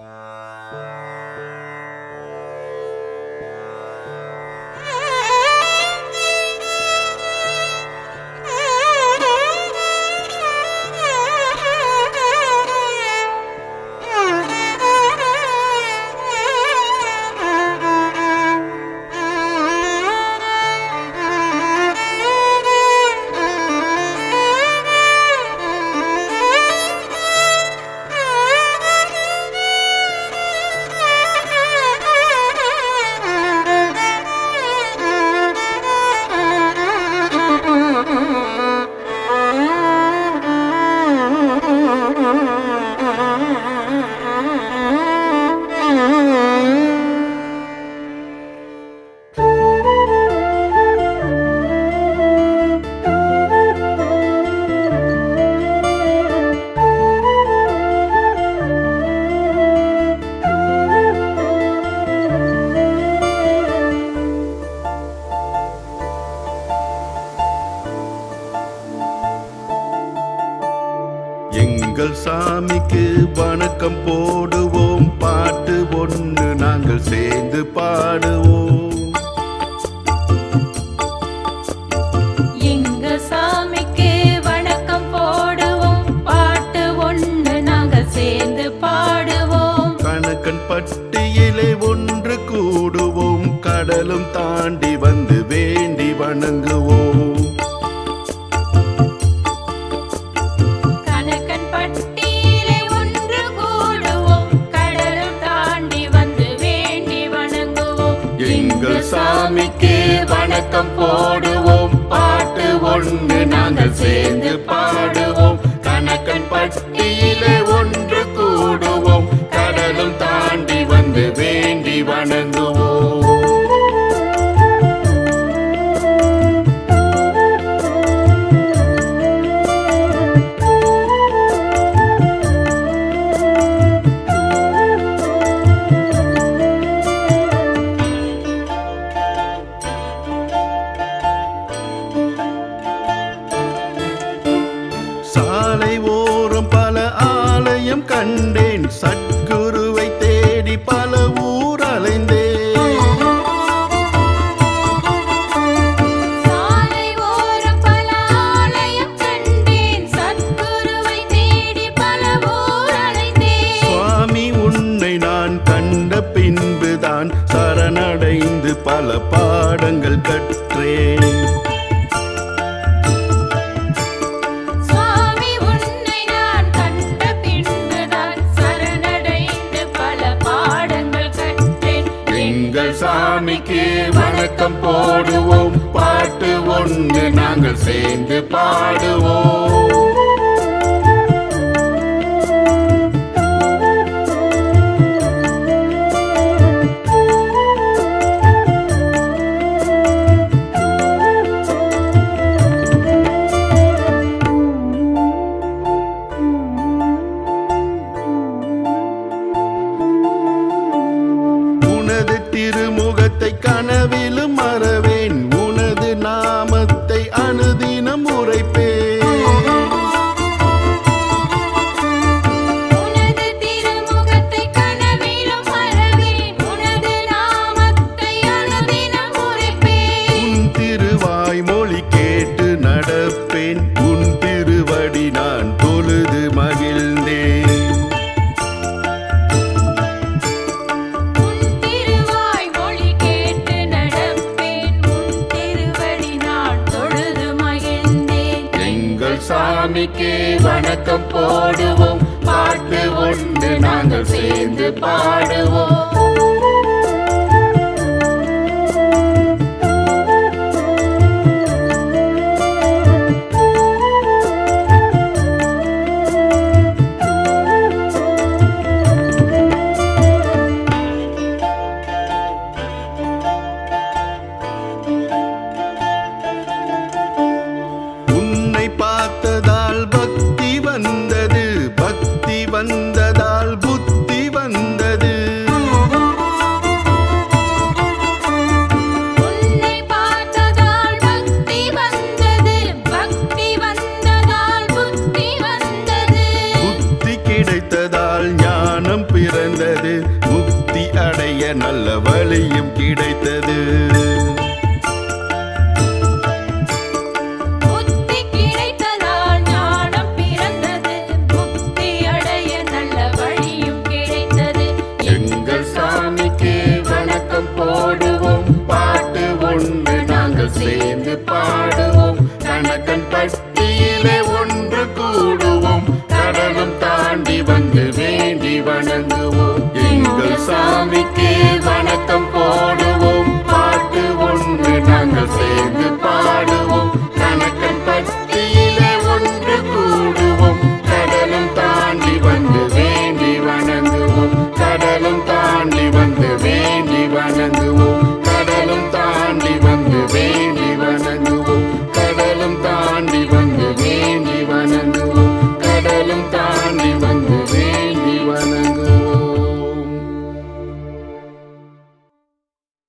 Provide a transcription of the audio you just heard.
Bye. எங்கள் சாமிக்கு வணக்கம் போடுவோம். பாட்டு ஒன்று நாங்கள் சேர்ந்து பாடுவோம். எங்க சாமிக்கு வணக்கம் போடுவோம். பாட்டு ஒண்ணு நாங்க சேர்ந்து பாடுவோம். கணக்கன் பட்டியலே ஒன்று கூடுவோம். கடலும் தாண்டி எங்கள் வணக்கம் போடுவோம். பாட்டு ஒன்று நாங்கள் சேர்ந்து பாடுவோம். கணக்கன் பட்டு எங்கள் சாமிக்கு வணக்கம் போடுவோம். பாட்டு ஒன்று நாங்கள் சேர்ந்து பாடுவோம். சாமிக்கு வணக்கம் போடுவோம். பாட்டு ஒன்று நாங்கள் சேர்ந்து பாடுவோம். நல்ல வழியும் கிடைத்தது.